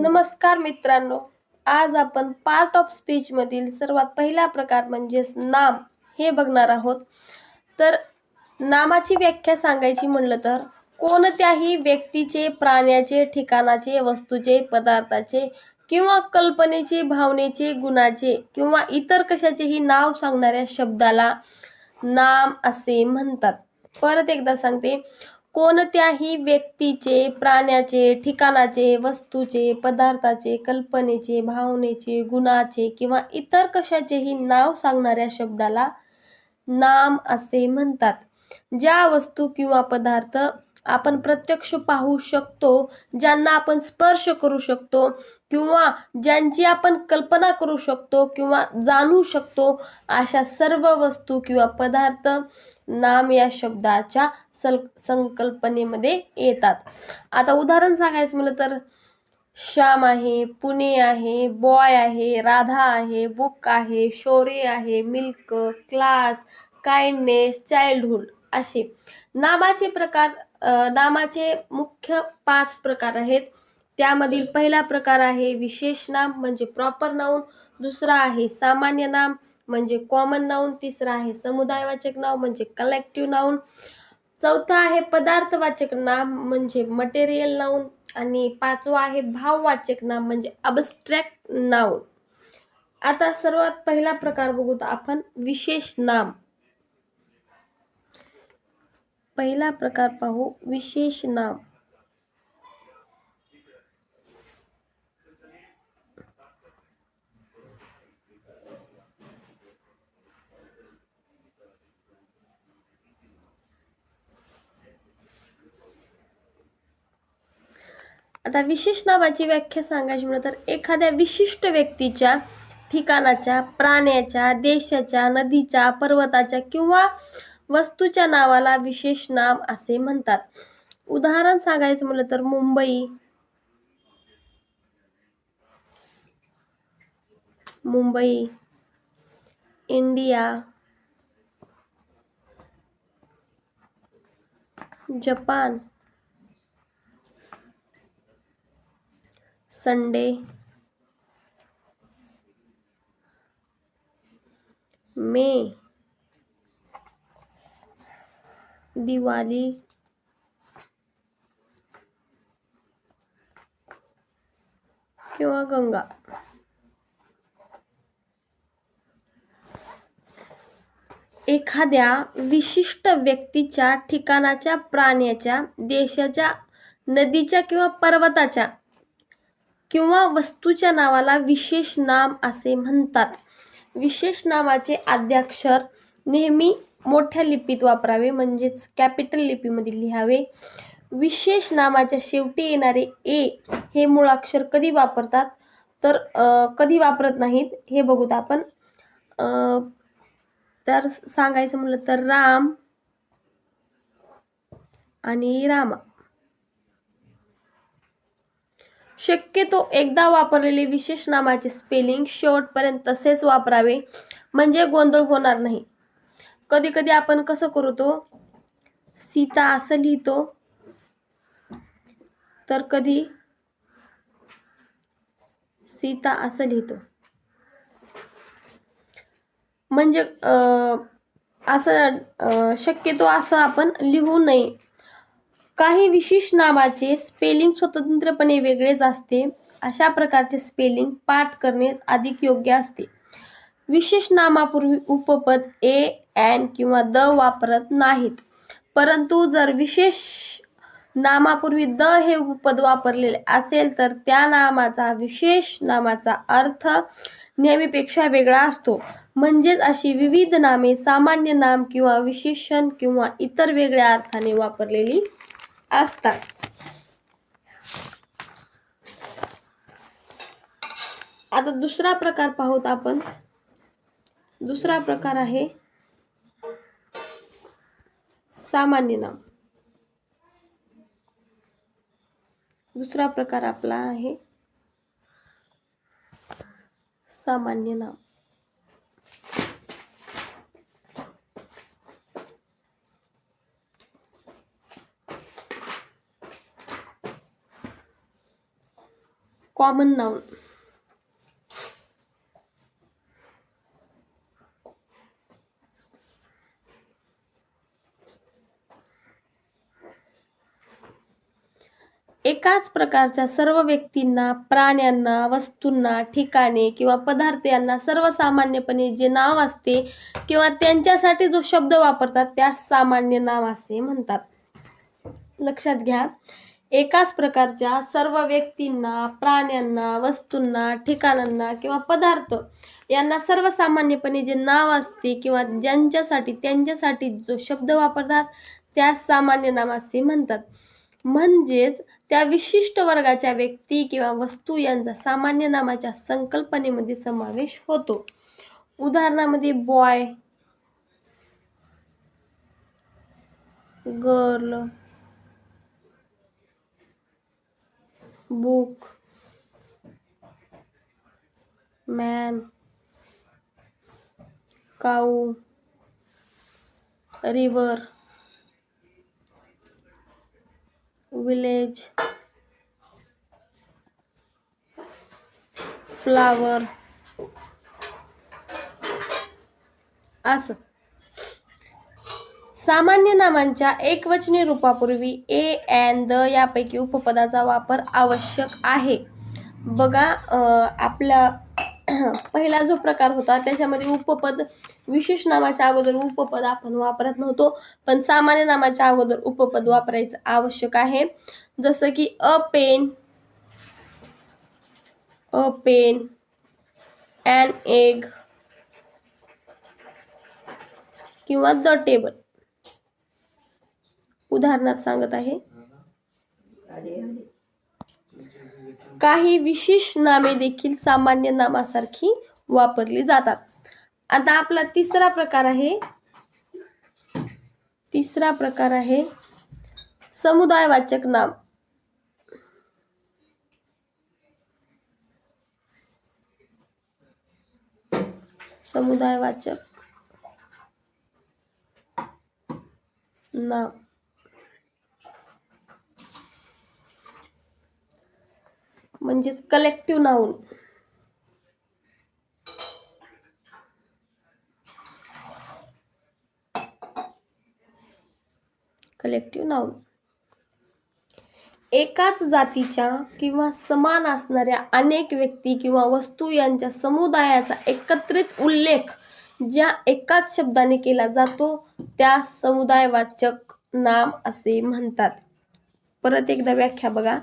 नमस्कार मित्रांनो. आज आपण पार्ट ऑफ स्पीच मधील सर्वात पहिला प्रकार म्हणजेच नाम हे बघणार आहोत. तर नामाची व्याख्या सांगायची म्हणलं तर कोणत्याही व्यक्तीचे प्राण्याचे ठिकाणाचे वस्तूचे पदार्थाचे किंवा कल्पनेचे भावनेचे गुणाचे किंवा इतर कशाचेही नाव सांगणाऱ्या शब्दाला नाम असे म्हणतात. परत एकदा सांगते. कोणत्याही व्यक्तीचे प्राण्याचे ठिकाणाचे वस्तूचे पदार्थाचे कल्पनेचे भावनेचे गुणाचे किंवा इतर कशाचेही नाव सांगणाऱ्या शब्दाला नाम असे म्हणतात. ज्या वस्तू किंवा पदार्थ आपण प्रत्यक्ष पाहू शकतो ज्यांना आपण स्पर्श करू शकतो किंवा ज्यांची आपण कल्पना करू शकतो किंवा जाणू शकतो अशा सर्व वस्तू किंवा पदार्थ नाम या शब्दाच्या सल संकल्पनेमध्ये येतात. आता उदाहरण सांगायचं म्हटलं तर श्याम आहे पुणे आहे बॉय आहे राधा आहे बुक आहे शौर्य आहे मिल्क क्लास काइंडनेस चाइल्डहुड असे. नामाचे प्रकार नामाचे मुख्य पाच प्रकार आहेत. त्यामधील पहिला प्रकार आहे विशेष नाम म्हणजे प्रॉपर नाऊन दुसरा आहे सामान्य नाम म्हणजे कॉमन नाऊन तिसरा आहे समुदायवाचक नाव म्हणजे कलेक्टिव्ह नाऊन चौथा आहे पदार्थवाचक नाम म्हणजे मटेरियल नाऊन आणि पाचवा आहे भाववाचक नाम म्हणजे अबस्ट्रॅक्ट नाऊन आता सर्वात पहिला प्रकार बघू तर आपण विशेष नाम. पहिला प्रकार पाहू. विशेष नाम आता विशेष नामाची व्याख्या सांगायची म्हणलं तर एखाद्या विशिष्ट व्यक्तीच्या ठिकाणाच्या प्राण्याच्या देशाच्या नदीच्या पर्वताच्या किंवा वस्तूच्या नावाला विशेष नाम असे म्हणतात. उदाहरण सांगायचं म्हणलं तर Mumbai. Mumbai. India. Japan. Sunday. May. Diwali. किंवा गंगा. एखाद्या विशिष्ट व्यक्तीच्या ठिकाणाच्या प्राण्याच्या देशाच्या नदीच्या किंवा पर्वताच्या किंवा वस्तूच्या नावाला विशेष नाम असे म्हणतात. विशेष नामाचे आद्याक्षर नेहमी मोठ्या लिपीत वापरावे म्हणजेच कॅपिटल लिपीमध्ये लिहावे. विशेष नामाच्या शेवटी येणारे ए हे मुळाक्षर कधी वापरतात? तर कधी वापरत नाहीत? हे बघूत आपण. तर सांगायचं म्हटलं तर राम आणि रामा. शक्यतो एकदा वापरलेले विशेष नामाचे स्पेलिंग शेवटपर्यंत तसेच वापरावे म्हणजे गोंधळ होणार नाही. कधी कधी आपण कसं करतो? सीता असं लिहितो. तर कधी? सीता असं लिहितो. म्हणजे असं शक्यतो असं आपण लिहू नये. काही विशेष नावाचे स्पेलिंग स्वतंत्रपणे वेगळेच असते. अशा प्रकारचे स्पेलिंग पाठ करणेच अधिक योग्य असते. विशेष नामापूर्वी उपपद ए एन किंवा द वापरत नाहीत. परंतु जर विशेष नामापूर्वी द हे उपपद वापरलेले असेल तर त्या नामाचा विशेष नामाचा अर्थ नेहमीपेक्षा वेगळा असतो. म्हणजेच अशी विविध नामे सामान्य नाम किंवा विशेषण किंवा इतर वेगळ्या अर्थाने वापरलेली असतात. आता दुसरा प्रकार पाहूत आपण. दुसरा प्रकार आहे सामान्य नाम. दुसरा प्रकार आपला आहे सामान्य नाम. कॉमन नाउन एकाच प्रकारच्या सर्व व्यक्तींना प्राण्यांना वस्तूंना ठिकाणे किंवा पदार्थ यांना सर्वसामान्यपणे जे नाव असते किंवा त्यांच्यासाठी जो शब्द वापरतात त्यास सामान्य नाव असे म्हणतात. लक्षात घ्या एकाच प्रकारच्या सर्व व्यक्तींना प्राण्यांना वस्तूंना ठिकाणांना किंवा पदार्थ यांना सर्वसामान्यपणे जे नाव असते किंवा ज्यांच्यासाठी त्यांच्यासाठी जो शब्द वापरतात त्यास सामान्य नाम असे म्हणतात. म्हणजेच त्या विशिष्ट वर्गाच्या व्यक्ती किंवा वस्तू यांचा सामान्य नामाच्या संकल्पनेमध्ये समावेश होतो. उदाहरणामध्ये boy girl book man cow river village flower असं. सामान्य नामांच्या एकवचनी रूपापूर्वी ए अँड द यापैकी उपपदाचा वापर आवश्यक आहे. बघा आपला पहिला जो प्रकार होता त्याच्यामध्ये उपपद विशेष नामाच्या अगोदर उपपद आपण वापरत नव्हतो पण सामान्य नामाच्या अगोदर उपपद वापरायचं आवश्यक आहे. जसं की a pen a pen and egg किंवा द टेबल. उदाहरणात सांगत आहे. काही विशेष नामे देखील सामान्य नामासारखी वापरली जातात. आता आपला तिसरा प्रकार आहे. तिसरा प्रकार आहे. समुदायवाचक नाम. समुदायवाचक नाम. म्हणजेच कलेक्टिव्ह नाऊन कलेक्टिव्ह नाऊन एकाच जातीच्या किंवा समान असणाऱ्या अनेक व्यक्ती किंवा वस्तू यांच्या समुदायाचा एकत्रित उल्लेख ज्या एकाच शब्दाने केला जातो त्या समुदायवाचक नाम असे म्हणतात. परत एकदा व्याख्या बघा.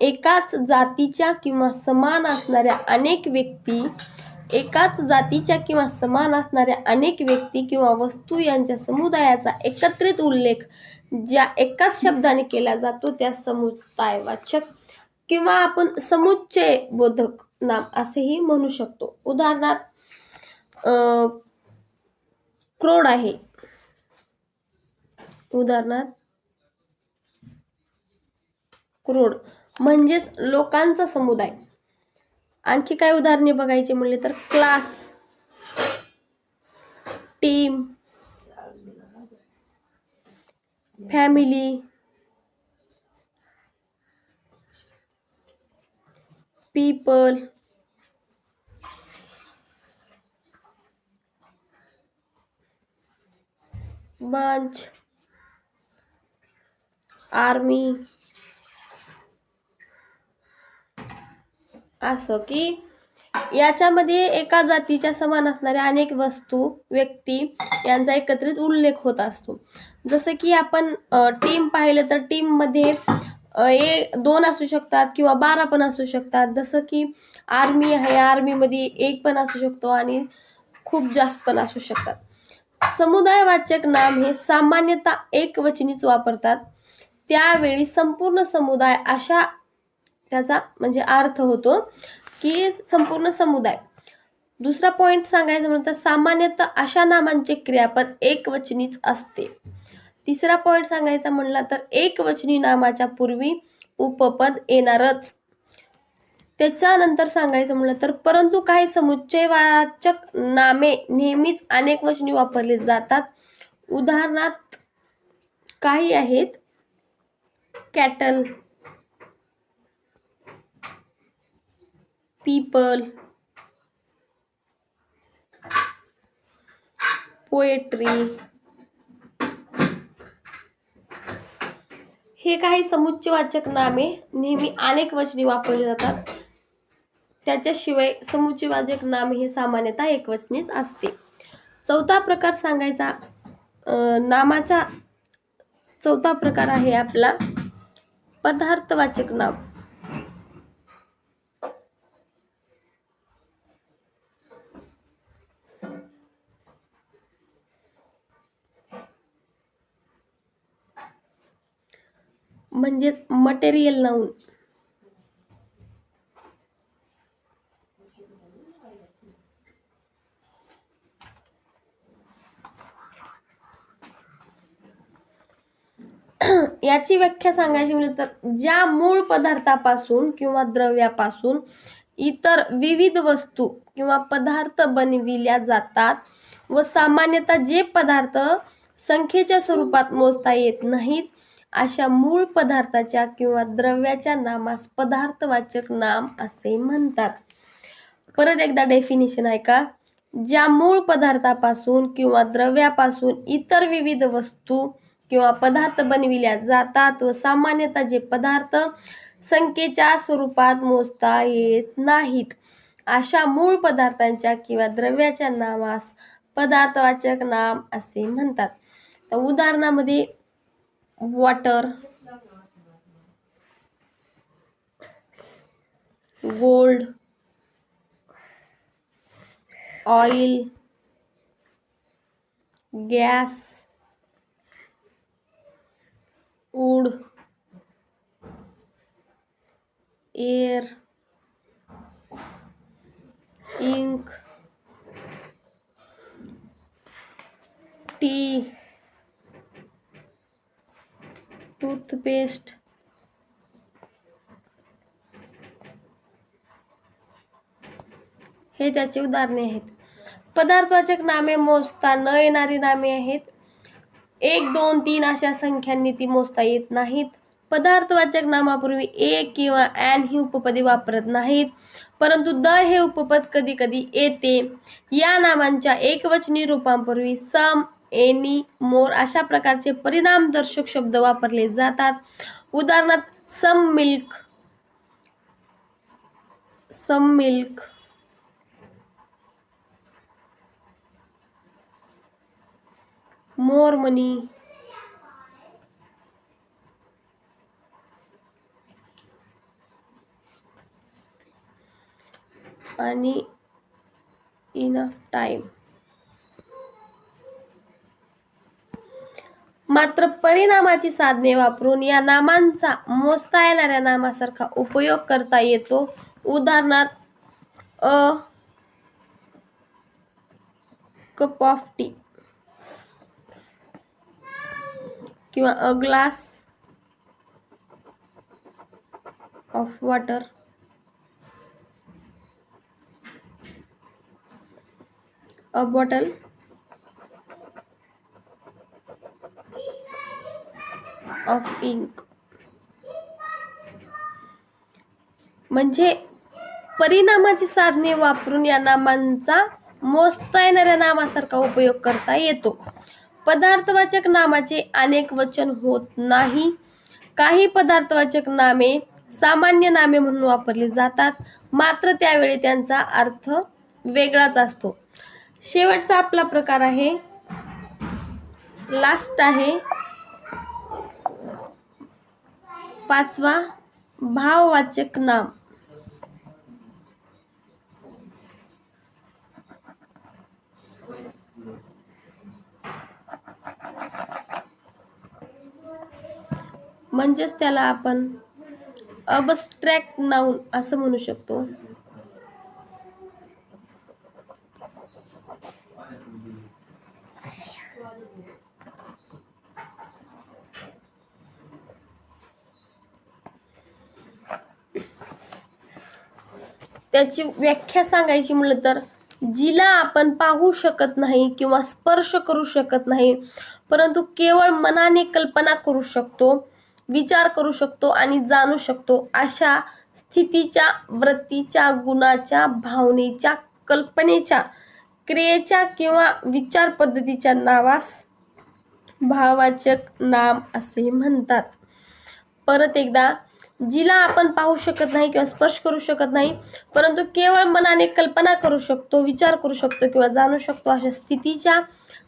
एकाच जातीच्या किंवा समान असणाऱ्या अनेक व्यक्ती एकाच जातीच्या किंवा समान असणाऱ्या अनेक व्यक्ती किंवा वस्तू यांच्या समुदायाचा एकत्रित उल्लेख ज्या एकाच शब्दाने केला जातो त्या समुदायवाचक किंवा आपण समुच्चय बोधक नाम असेही म्हणू शकतो. उदाहरणार्थ क्रोड आहे. उदाहरणार्थ क्रोड म्हणजेच लोकांचा समुदाय. आणखी काय उदाहरणे बघायची म्हणले तर class team family people bunch army असं की याच्यामध्ये एका जातीच्या समान असणाऱ्या अनेक वस्तू व्यक्ती यांचा एकत्रित उल्लेख होत असतो. जसं की आपण टीम पाहिलं तर टीममध्ये ए दोन असू शकतात किंवा बारा पण असू शकतात. जसं की आर्मी आहे आर्मीमध्ये एक पण असू शकतो आणि खूप जास्त पण असू शकतात. समुदायवाचक नाम हे सामान्यतः एकवचनीच वापरतात. त्यावेळी संपूर्ण समुदाय अशा त्याचा म्हणजे अर्थ होतो की संपूर्ण समुदाय. दुसरा पॉइंट सांगायचं म्हणलं तर सामान्यतः अशा नामांचे क्रियापद एकवचनीच असते. तिसरा पॉइंट सांगायचा म्हणला तर एकवचनी नामाच्या पूर्वी उपपद येणारच. त्याच्यानंतर सांगायचं म्हणलं तर परंतु काही समुच्चयवाचक नामे नेहमीच अनेक वचनी वापरले जातात. उदाहरणार्थ काही आहेत. Cattle people. पोएट्री. हे काही समुच्चयवाचक नामे नेहमी अनेक वचनी वापरली जातात. त्याच्याशिवाय समुच्चयवाचक नाम हे सामान्यतः एकवचनीच असते. चौथा प्रकार सांगायचा नामाचा चौथा प्रकार आहे आपला पदार्थवाचक नाम. म्हणजेच मटेरियल नाऊन याची व्याख्या सांगायची म्हणजे तर ज्या मूळ पदार्थापासून किंवा द्रव्यापासून इतर विविध वस्तू किंवा पदार्थ बनविल्या जातात व सामान्यतः जे पदार्थ संख्येच्या स्वरूपात मोजता येत नाहीत अशा मूळ पदार्थाच्या किंवा द्रव्याच्या नामास पदार्थवाचक नाम असे म्हणतात. परत एकदा डेफिनेशन आहे का? ज्या मूळ पदार्थापासून किंवा द्रव्यापासून इतर विविध वस्तू किंवा पदार्थ बनविल्या जातात व सामान्यतः जे पदार्थ संख्येच्या स्वरूपात मोजता येत नाहीत अशा मूळ पदार्थांच्या किंवा द्रव्याच्या नामास पदार्थवाचक नाम असे म्हणतात. तर उदाहरणामध्ये water gold oil gas wood air ink tea toothpaste. हे त्याचे उदाहरणे आहेत. पदार्थवाचक नामे मोजता न येणारी नामे आहेत. एक दोन तीन अशा संख्यांनी ती मोजता येत नाहीत. पदार्थवाचक नामापूर्वी एक किंवा ॲन ही उपपदे वापरत नाहीत. परंतु द हे उपपद कधी कधी येते. या नामांच्या एकवचनी रूपांपूर्वी सम एनी मोर अशा प्रकारचे परिणामदर्शक शब्द वापरले जातात. उदाहरणार्थ some milk some milk. More money. आणि इनफ टाइम मात्र परिणामाची साधने वापरून या नामांचा मोजता येणाऱ्या नामासारखा उपयोग करता येतो. उदाहरणार्थ अ कप ऑफ टी किंवा a glass of water a bottle of ink. म्हणजे परिणामाची साधने वापरून या नामांचा मोजता येणाऱ्या नामासारखा उपयोग करता येतो. पदार्थवाचक नामाचे अनेक वचन होत नाही. काही पदार्थवाचक नामे सामान्य नामे म्हणून वापरली जातात. मात्र त्यावेळी त्यांचा अर्थ वेगळाच असतो. शेवटचा आपला प्रकार आहे. लास्ट आहे. पाचवा भाववाचक नाम. म्हणजेच त्याला आपण अबस्ट्रॅक्ट नाऊन असं म्हणू शकतो. त्याची व्याख्या सांगायची म्हटलं तर जिला आपण पाहू शकत नाही किंवा स्पर्श करू शकत नाही परंतु केवळ मनाने कल्पना करू शकतो विचार करू शकतो आणि जाणू शकतो अशा स्थितीच्या वृत्तीच्या गुणाच्या भावनेच्या कल्पनेच्या क्रियेच्या किंवा विचार पद्धतीच्या नावास भाववाचक नाम असे म्हणतात. परत एकदा जिला आपण पाहू शकत नाही किंवा स्पर्श करू शकत नाही परंतु केवळ मनाने कल्पना करू शकतो विचार करू शकतो किंवा जाणू शकतो अशा स्थितीच्या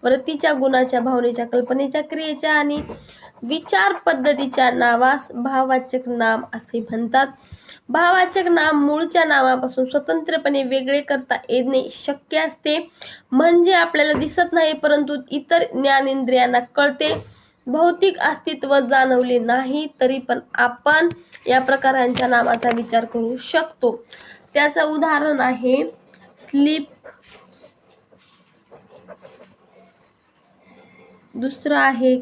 वृत्तीच्या गुणाच्या भावनेच्या कल्पनेच्या क्रियेच्या आणि विचार पद्धतीच्या नावास भाववाचक नाम असे म्हणतात. भाववाचक नाम मूळच्या नावापासून स्वतंत्रपणे वेगळे करता येणे शक्य असते. म्हणजे आपल्याला दिसत नाही परंतु इतर ज्ञानेंद्रियांना कळते. भौतिक अस्तित्व जाणवले नाही तरी पण आपण या प्रकारांच्या नामाचा विचार करू शकतो. त्याचं उदाहरण आहे स्लीप. दुसरं आहे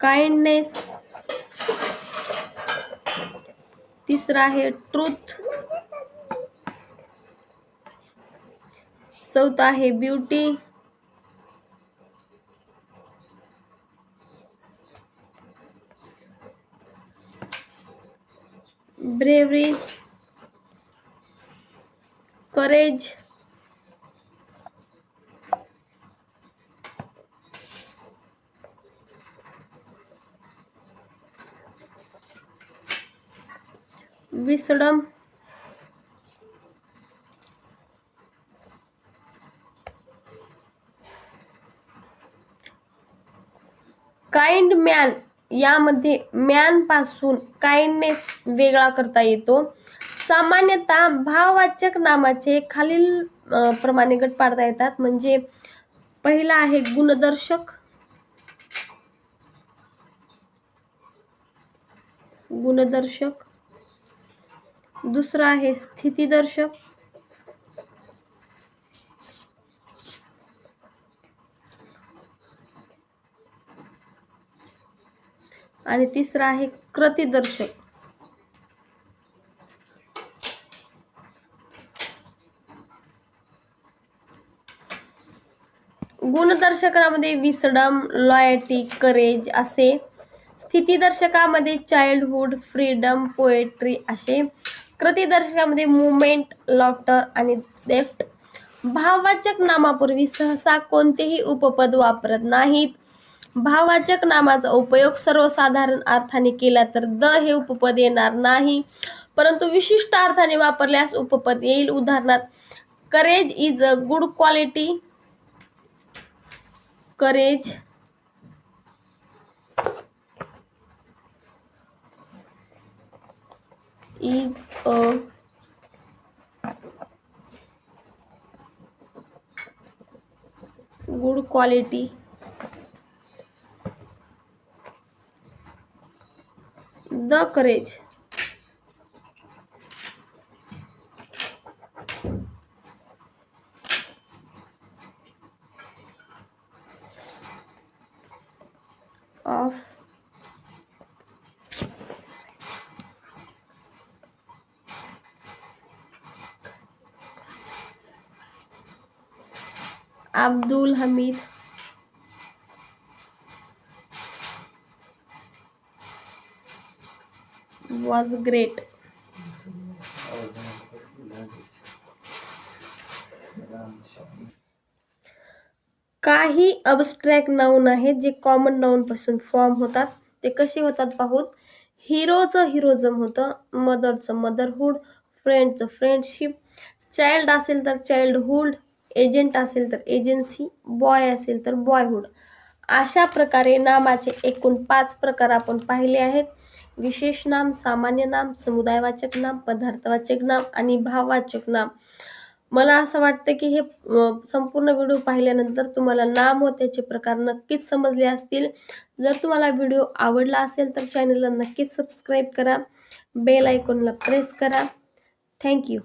काइंडनेस. तिसरं आहे ट्रूथ. चौथं आहे beauty. Courage wisdom kind man यामध्ये मॅन पासून काइंडनेस वेगळा करता येतो. सामान्यतः भाववाचक नामाचे खालील प्रमाणे गट पाडता येतात. म्हणजे पहिला आहे गुणदर्शक. गुणदर्शक. दुसरा आहे स्थितीदर्शक. आणि तिसरा आहे कृतीदर्शक. दर्शकामध्ये विसडम लॉयटी करेज असे स्थितीदर्शकामध्ये चाइल्डहुड फ्रीडम पोएट्री असे कृतीदर्शकामध्ये मुवमेंट लॉटर आणि डेफ्ट भाववाचक नामापूर्वी सहसा कोणतेही उपपद वापरत नाहीत. भाववाचक नामाचा उपयोग सर्वसाधारण अर्थाने केला तर द हे उपपद येणार नाही. परंतु विशिष्ट अर्थाने वापरल्यास उपपद येईल. उदाहरणार्थ courage is a good quality courage is a good quality. The courage. Of Abdul Hamid was great. काही अबस्ट्रॅक्ट नाऊन आहेत जे कॉमन नाऊनपासून फॉर्म होतात. ते कसे होतात पाहूत हिरोचं हिरोजम होतं मदरचं मदरहूड फ्रेंडचं फ्रेंडशिप चाइल्ड असेल तर चाइल्डहुड एजंट असेल तर एजन्सी बॉय असेल तर बॉयहुड अशा प्रकारे नामाचे एकूण पाच प्रकार आपण पाहिले आहेत. विशेष नाम सामान्य नाम समुदायवाचक नाम पदार्थवाचक नाम आणि भाववाचक नाम. मला असं वाटतं की हे संपूर्ण व्हिडिओ पाहिल्यानंतर तुम्हाला नाम व त्याचे प्रकार नक्कीच समजले असतील. जर तुम्हाला व्हिडिओ आवडला असेल तर चॅनलला नक्कीच सबस्क्राईब करा. बेल आयकॉनला प्रेस करा. थँक्यू